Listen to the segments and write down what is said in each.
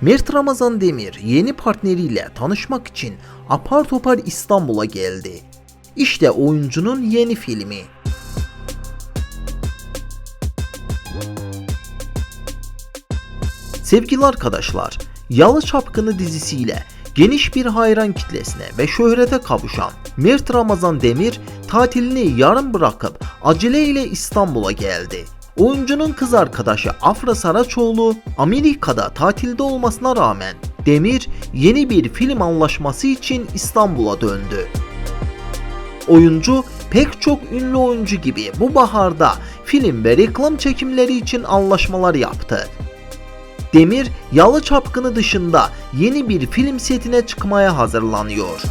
Mert Ramazan Demir yeni partneriyle tanışmak için apar topar İstanbul'a geldi. İşte oyuncunun yeni filmi. Sevgili arkadaşlar, Yalı Çapkını dizisiyle geniş bir hayran kitlesine ve şöhrete kavuşan Mert Ramazan Demir tatilini yarım bırakıp aceleyle İstanbul'a geldi. Oyuncunun kız arkadaşı Afra Saraçoğlu Amerika'da tatilde olmasına rağmen Demir yeni bir film anlaşması için İstanbul'a döndü. Oyuncu pek çok ünlü oyuncu gibi bu baharda film ve reklam çekimleri için anlaşmalar yaptı. Demir, Yalı Çapkını dışında yeni bir film setine çıkmaya hazırlanıyor.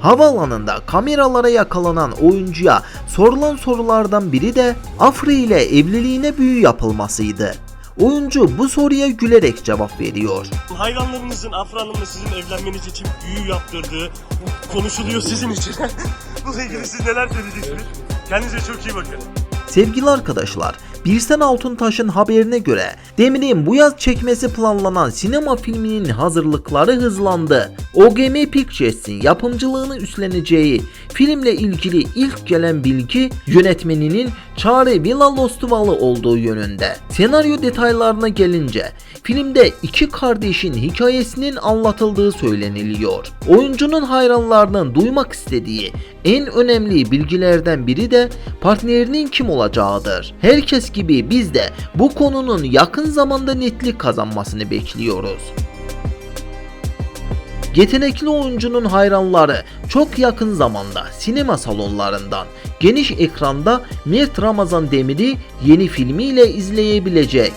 Havaalanında kameralara yakalanan oyuncuya sorulan sorulardan biri de Afra ile evliliğine büyü yapılmasıydı. Oyuncu bu soruya gülerek cevap veriyor. Hayranlarınızın Afra Hanım'la sizin evlenmeniz için büyü yaptırdığı konuşuluyor sizin için. Bununla ilgili siz neler söyleyeceksiniz? Kendinize çok iyi bakın. Sevgili arkadaşlar, Birsen Altuntaş'ın haberine göre Demir'in bu yaz çekmesi planlanan sinema filminin hazırlıkları hızlandı. OGM Pictures'in yapımcılığını üstleneceği filmle ilgili ilk gelen bilgi yönetmeninin Çare Villa-Lostuvalı olduğu yönünde. Senaryo detaylarına gelince filmde iki kardeşin hikayesinin anlatıldığı söyleniliyor. Oyuncunun hayranlarının duymak istediği en önemli bilgilerden biri de partnerinin kim olacağıdır. Herkes gibi biz de bu konunun yakın zamanda netlik kazanmasını bekliyoruz. Yetenekli oyuncunun hayranları çok yakın zamanda sinema salonlarından geniş ekranda Mert Ramazan Demir'i yeni filmiyle izleyebilecek.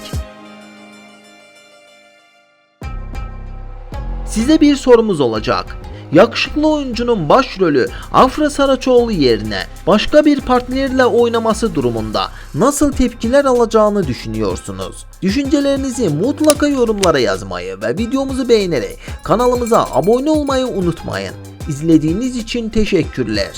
Size bir sorumuz olacak. Yakışıklı oyuncunun başrolü Afra Saraçoğlu yerine başka bir partnerle oynaması durumunda nasıl tepkiler alacağını düşünüyorsunuz? Düşüncelerinizi mutlaka yorumlara yazmayı ve videomuzu beğenerek kanalımıza abone olmayı unutmayın. İzlediğiniz için teşekkürler.